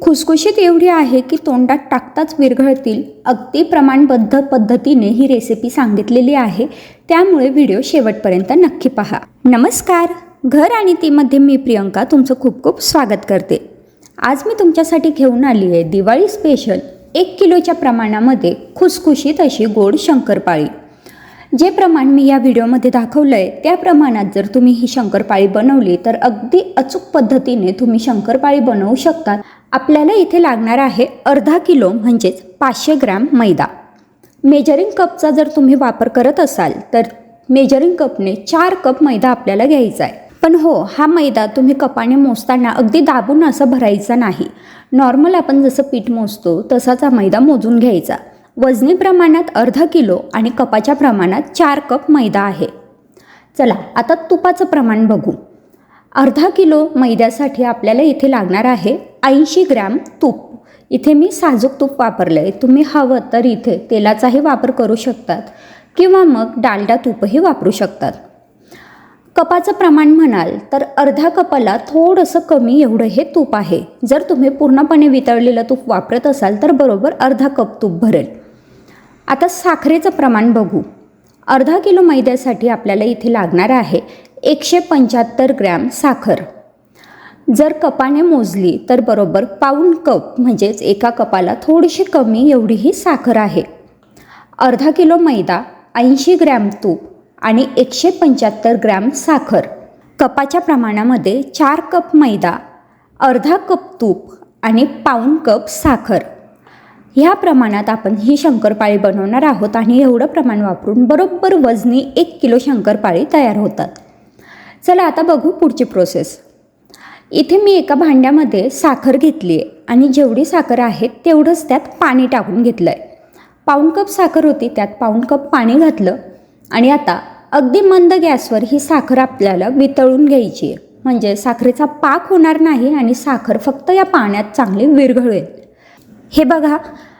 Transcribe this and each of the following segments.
खुसखुशीत एवढी आहे की तोंडात टाकताच विरघळतील. अगदी प्रमाणबद्ध पद्धतीने ही रेसिपी सांगितलेली आहे. त्यामुळे व्हिडिओ शेवटपर्यंत नक्की पहा. नमस्कार. घर आणि तीमध्ये मी प्रियंका तुमचं खूप खूप स्वागत करते. आज मी तुमच्यासाठी घेऊन आली आहे दिवाळी स्पेशल एक किलोच्या प्रमाणामध्ये खुसखुशीत अशी गोड शंकरपाळी. जे प्रमाण मी या व्हिडिओमध्ये दाखवलं आहे त्या प्रमाणात जर तुम्ही ही शंकरपाळी बनवली तर अगदी अचूक पद्धतीने तुम्ही शंकरपाळी बनवू शकता आपल्याला इथे लागणार आहे अर्धा किलो म्हणजेच पाचशे ग्रॅम मैदा. मेजरिंग कपचा जर तुम्ही वापर करत असाल तर मेजरिंग कपने चार कप मैदा आपल्याला घ्यायचा आहे. पण हो हा मैदा तुम्ही कपाने मोजताना अगदी दाबून असं भरायचा नाही. नॉर्मल आपण जसं पीठ मोजतो तसाच हा मैदा मोजून घ्यायचा. वजनी प्रमाणात अर्धा किलो आणि कपाच्या प्रमाणात चार कप मैदा आहे. चला आता तुपाचं प्रमाण बघू. अर्धा किलो मैद्यासाठी आपल्याला इथे लागणार आहे ऐंशी ग्रॅम तूप. इथे मी साजूक तूप वापरलं आहे तुम्ही हवं तर इथे तेलाचाही वापर करू शकतात किंवा मग डालडा तूपही वापरू शकतात. कपाचं प्रमाण म्हणाल तर अर्ध्या कपाला थोडंसं कमी एवढं हे तूप आहे. जर तुम्ही पूर्णपणे वितळलेलं तूप वापरत असाल तर बरोबर अर्धा कप तूप भरेल. आता साखरेचं प्रमाण बघू. अर्धा किलो मैद्यासाठी आपल्याला इथे लागणार आहे एकशे पंच्याहत्तर ग्रॅम साखर. जर कपाने मोजली तर बरोबर पाऊण कप म्हणजेच एका कपाला थोडीशी कमी एवढी ही साखर आहे. अर्धा किलो मैदा ऐंशी ग्रॅम तूप आणि एकशे पंच्याहत्तर ग्रॅम साखर. कपाच्या प्रमाणामध्ये चार कप मैदा अर्धा कप तूप आणि पाऊण कप साखर. ह्या प्रमाणात आपण ही शंकरपाळी बनवणार आहोत आणि एवढं प्रमाण वापरून बरोबर वजनी एक किलो शंकरपाळी तयार होतात. चला आता बघू पुढची प्रोसेस इथे मी एका भांड्यामध्ये साखर घेतली आहे आणि जेवढी साखर आहे तेवढंच त्यात पाणी टाकून घेतलं आहे पाऊण कप साखर होती त्यात पाऊण कप पाणी घातलं आणि आता अगदी मंद गॅसवर ही साखर आपल्याला वितळून घ्यायची आहे. म्हणजे साखरेचा पाक होणार नाही आणि साखर फक्त या पाण्यात चांगली विरघळेल. हे बघा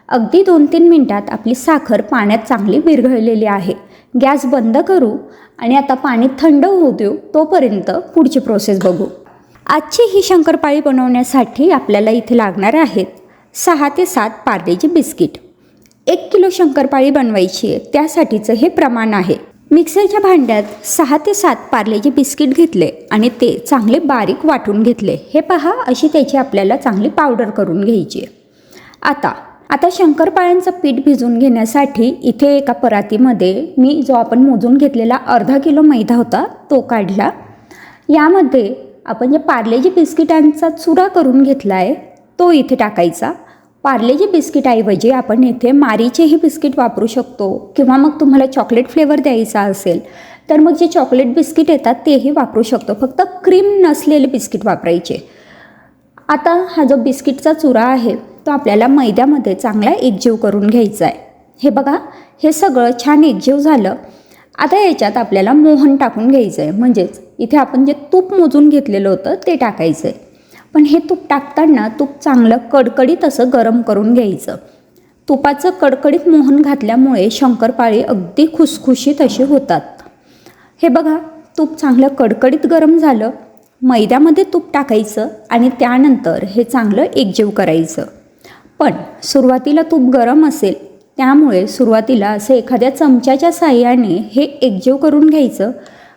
अगदी दोन तीन मिनटात आपली साखर पाण्यात चांगली विरघळलेली आहे. गॅस बंद करू आणि आता पाणी थंड होऊ देऊ तोपर्यंत पुढची प्रोसेस बघू. आजची ही शंकरपाळी बनवण्यासाठी आपल्याला इथे लागणार आहेत सहा ते सात पार्लेची बिस्किट. एक किलो शंकरपाळी बनवायची आहे त्यासाठीचं हे प्रमाण आहे. मिक्सरच्या भांड्यात सहा ते सात पार्लेचे बिस्किट घेतले आणि ते चांगले बारीक वाटून घेतले. हे पहा अशी त्याची आपल्याला चांगली पावडर करून घ्यायची आहे. आता आता शंकरपाळ्यांचं पीठ भिजून घेण्यासाठी इथे एका परातीमध्ये मी जो आपण मोजून घेतलेला अर्धा किलो मैदा होता तो काढला. यामध्ये आपण जे पार्लेजी बिस्किटांचा चुरा करून घेतला आहे तो इथे टाकायचा. पार्लेजी बिस्किटऐवजी आपण इथे मारीचेही बिस्किट वापरू शकतो किंवा मग तुम्हाला चॉकलेट फ्लेवर द्यायचा असेल तर मग जे चॉकलेट बिस्किट येतात तेही वापरू शकतो. फक्त क्रीम नसलेले बिस्किट वापरायचे. आता हा जो बिस्किटचा चुरा आहे तो आपल्याला मैद्यामध्ये चांगला एकजीव करून घ्यायचा आहे. हे बघा हे सगळं छान एकजीव झालं. आता याच्यात आपल्याला मोहन टाकून घ्यायचं आहे म्हणजेच इथे आपण जे तूप मोजून घेतलेलं होतं ते टाकायचं आहे पण हे तूप टाकताना तूप चांगलं कडकडीत असं गरम करून घ्यायचं. तुपाचं कडकडीत मोहन घातल्यामुळे शंकरपाळी अगदी खुसखुशीत अशी होतात. हे बघा तूप चांगलं कडकडीत गरम झालं. मैद्यामध्ये तूप टाकायचं आणि त्यानंतर हे चांगलं एकजीव करायचं. पण सुरुवातीला तूप गरम असेल त्यामुळे सुरुवातीला असं एखाद्या चमच्याच्या साह्याने हे एकजीव करून घ्यायचं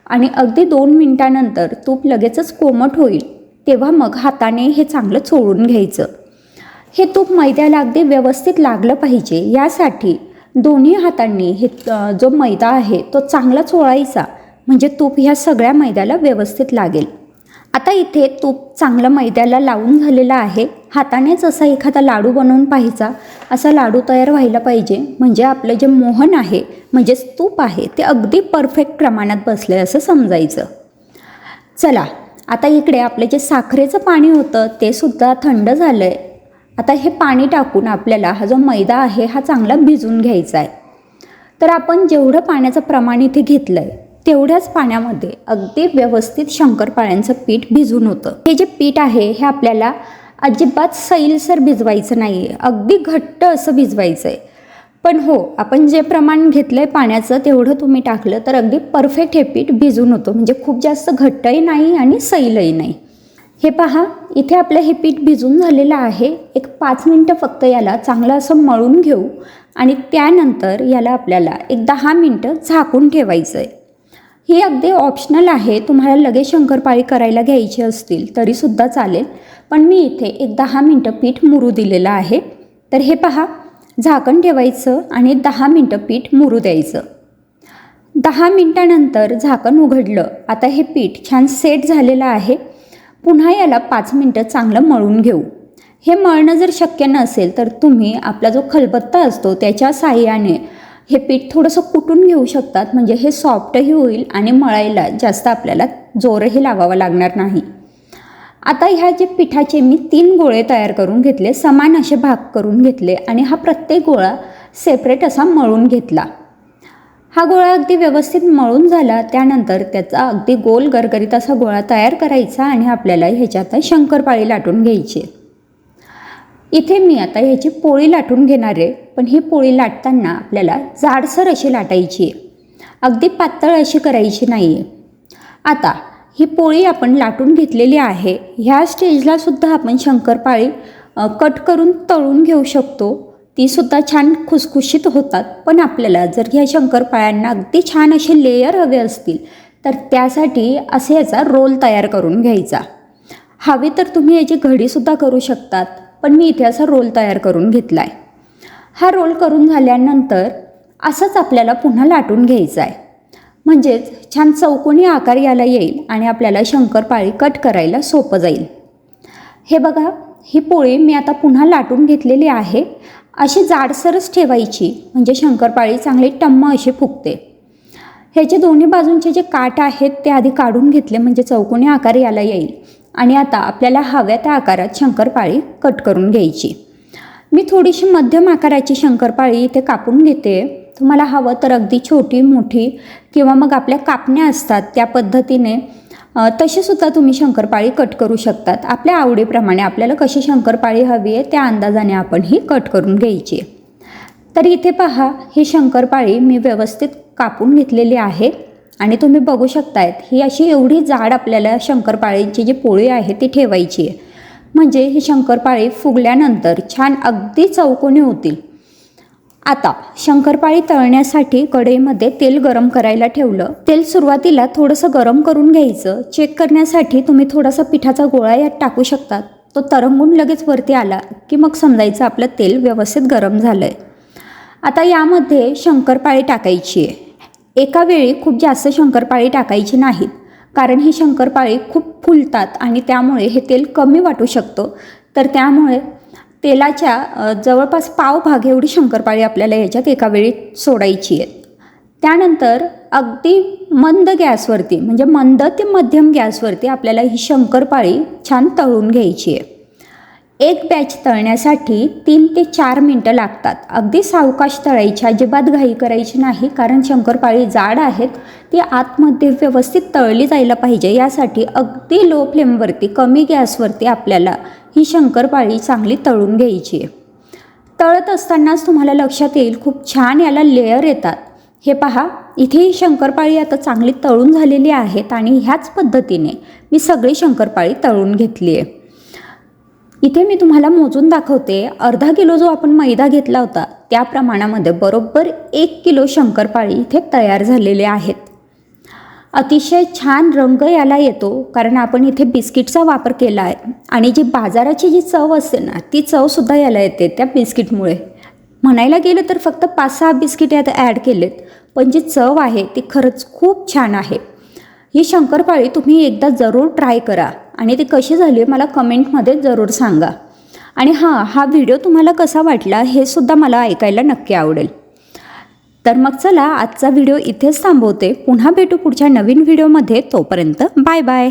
आणि अगदी दोन मिनटानंतर तूप लगेचच कोमट होईल तेव्हा मग हाताने हे चांगलं चोळून घ्यायचं. हे तूप मैद्याला अगदी व्यवस्थित लागलं पाहिजे यासाठी दोन्ही हातांनी हे जो मैदा आहे तो चांगला चोळायचा म्हणजे तूप ह्या सगळ्या मैद्याला व्यवस्थित लागेल. आता इथे तूप चांगलं मैद्याला लावून झालेलं आहे. हातानेच असा एखादा लाडू बनवून पाहायचा असा लाडू तयार व्हायला पाहिजे. म्हणजे आपलं जे मोहन आहे म्हणजेच तूप आहे ते अगदी परफेक्ट प्रमाणात बसलं आहे असं समजायचं. चला आता इकडे आपलं जे साखरेचं पाणी होतं ते सुद्धा थंड झालं आहे आता हे पाणी टाकून आपल्याला हा जो मैदा आहे हा चांगला भिजून घ्यायचा आहे. तर आपण जेवढं पाण्याचं प्रमाण इथे घेतलं आहे तेवढ्याच पाण्यामध्ये अगदी व्यवस्थित शंकरपाळ्यांचं पीठ भिजून होतं. हे जे पीठ आहे हे आपल्याला अजिबात सैलसर भिजवायचं नाही. आहे अगदी घट्ट असं भिजवायचं आहे पण हो आपण जे प्रमाण घेतलं आहे पाण्याचं तेवढं तुम्ही टाकलं तर अगदी परफेक्ट हे पीठ भिजून होतं. म्हणजे खूप जास्त घट्टही नाही आणि सैलही नाही. हे पहा इथे आपलं हे पीठ भिजून झालेलं आहे. एक पाच मिनटं फक्त याला चांगलं असं मळून घेऊ आणि त्यानंतर याला आपल्याला एक दहा मिनटं झाकून ठेवायचं आहे ही अगदी ऑप्शनल आहे. तुम्हाला लगेच शंकरपाळी करायला घ्यायची असतील तरीसुद्धा चालेल. पण मी इथे एक दहा मिनटं पीठ मुरू दिलेलं आहे. तर हे पहा झाकण ठेवायचं आणि दहा मिनटं पीठ मुरू द्यायचं. दहा मिनटानंतर झाकण उघडलं. आता हे पीठ छान सेट झालेलं आहे. पुन्हा याला पाच मिनटं चांगलं मळून घेऊ. हे मळणं जर शक्य नसेल तर तुम्ही आपला जो खलबत्ता असतो त्याच्या साह्याने हे पीठ थोडंसं कुटून घेऊ शकतात. म्हणजे हे सॉफ्टही होईल आणि मळायला जास्त आपल्याला जोरही लावावा लागणार नाही. आता ह्या जे पिठाचे मी तीन गोळे तयार करून घेतले समान असे भाग करून घेतले आणि हा प्रत्येक गोळा सेपरेट असा मळून घेतला. हा गोळा अगदी व्यवस्थित मळून झाला त्यानंतर त्याचा अगदी गोल गरगरीत असा गोळा तयार करायचा आणि आपल्याला ह्याच्यात शंकरपाळी लाटून घ्यायची. इथे मी आता ह्याची पोळी लाटून घेणार आहे पण ही पोळी लाटताना आपल्याला जाडसर अशी लाटायची आहे. अगदी पातळ अशी करायची नाही आहे आता ही पोळी आपण लाटून घेतलेली आहे ह्या स्टेजला सुद्धा आपण शंकरपाळी कट करून तळून घेऊ शकतो. तीसुद्धा छान खुसखुशीत होतात पण आपल्याला जर ह्या शंकरपाळ्यांना अगदी छान असे लेयर हवे असतील तर त्यासाठी असे याचा रोल तयार करून घ्यायचा. हवे तर तुम्ही याची घडीसुद्धा करू शकतात. पण मी इथे असा रोल तयार करून घेतला आहे हा रोल करून झाल्यानंतर असंच आपल्याला पुन्हा लाटून घ्यायचा आहे म्हणजेच छान चौकोनी आकार याला येईल आणि आपल्याला शंकरपाळी कट करायला सोपं जाईल. हे बघा ही पोळी मी आता पुन्हा लाटून घेतलेली आहे. अशी जाडसरच ठेवायची म्हणजे शंकरपाळी चांगली टम्म अशी फुगते. ह्याचे दोन्ही बाजूंचे जे काठ आहेत ते आधी काढून घेतले म्हणजे चौकोनी आकार याला येईल. आणि आता आपल्याला हव्या त्या आकारात शंकरपाळी कट करून घ्यायची. मी थोडीशी मध्यम आकाराची शंकरपाळी इथे कापून घेते. तुम्हाला हवं तर अगदी छोटी मोठी किंवा मग आपल्या कापण्या असतात त्या पद्धतीने तसेसुद्धा तशीसुद्धा तुम्ही शंकरपाळी कट करू शकतात. आपल्या आवडीप्रमाणे आपल्याला कशी शंकरपाळी हवी आहे त्या अंदाजाने आपण ही कट करून घ्यायची. तर इथे पहा ही शंकरपाळी मी व्यवस्थित कापून घेतलेली आहे. आणि तुम्ही बघू शकतायत ही अशी एवढी जाड आपल्याला शंकरपाळीची जी पोळी आहे ती ठेवायची आहे. म्हणजे ही शंकरपाळी फुगल्यानंतर छान अगदी चौकोनी होतील. आता शंकरपाळी तळण्यासाठी कढईमध्ये तेल गरम करायला ठेवलं. तेल सुरुवातीला थोडंसं गरम करून घ्यायचं. चेक करण्यासाठी तुम्ही थोडासा पिठाचा गोळा यात टाकू शकतात तो तरंगून लगेच वरती आला की मग समजायचं आपलं तेल व्यवस्थित गरम झालं आहे आता यामध्ये शंकरपाळी टाकायची आहे. एका वेळी खूप जास्त शंकरपाळी टाकायची नाहीत कारण ही शंकरपाळी खूप फुलतात आणि त्यामुळे हे तेल कमी वाटू शकतं. तर त्यामुळे तेलाच्या जवळपास पाव भाग एवढी शंकरपाळी आपल्याला याच्यात एका वेळी सोडायची आहे त्यानंतर अगदी मंद गॅसवरती म्हणजे मंद ते मध्यम गॅसवरती आपल्याला ही शंकरपाळी छान तळून घ्यायची आहे. एक बॅच तळण्यासाठी तीन ते चार मिनटं लागतात. अगदी सावकाश तळायची अजिबात घाई करायची नाही कारण शंकरपाळी जाड आहेत ती आतमध्ये व्यवस्थित तळली जायला पाहिजे. यासाठी अगदी लो फ्लेमवरती कमी गॅसवरती आपल्याला ही शंकरपाळी चांगली तळून घ्यायची आहे. तळत असतानाच तुम्हाला लक्षात येईल खूप छान याला लेअर येतात. हे पहा इथे ही शंकरपाळी आता चांगली तळून झालेली आहेत आणि ह्याच पद्धतीने मी सगळी शंकरपाळी तळून घेतली आहे. इथे मी तुम्हाला मोजून दाखवते. अर्धा किलो जो आपण मैदा घेतला होता त्या प्रमाणामध्ये बरोबर एक किलो शंकरपाळी इथे तयार झालेले आहेत. अतिशय छान रंग याला येतो कारण आपण इथे बिस्किटचा वापर केला आहे. आणि जी बाजाराची जी चव असते ना ती चवसुद्धा याला येते त्या बिस्किटमुळे. म्हणायला गेलं तर फक्त पाच सहा बिस्किट यात ॲड केलेत पण जी चव आहे ती खरंच खूप छान आहे. ही शंकरपाळी तुम्ही एकदा जरूर ट्राय करा. आणि ती कशी झाली मला कमेंटमध्ये जरूर सांगा. आणि हां हा व्हिडिओ तुम्हाला कसा वाटला हे सुद्धा मला ऐकायला नक्की आवडेल. तर मग चला आजचा व्हिडिओ इथेच थांबवते. पुन्हा भेटू पुढच्या नवीन व्हिडिओमध्ये. तोपर्यंत बाय बाय.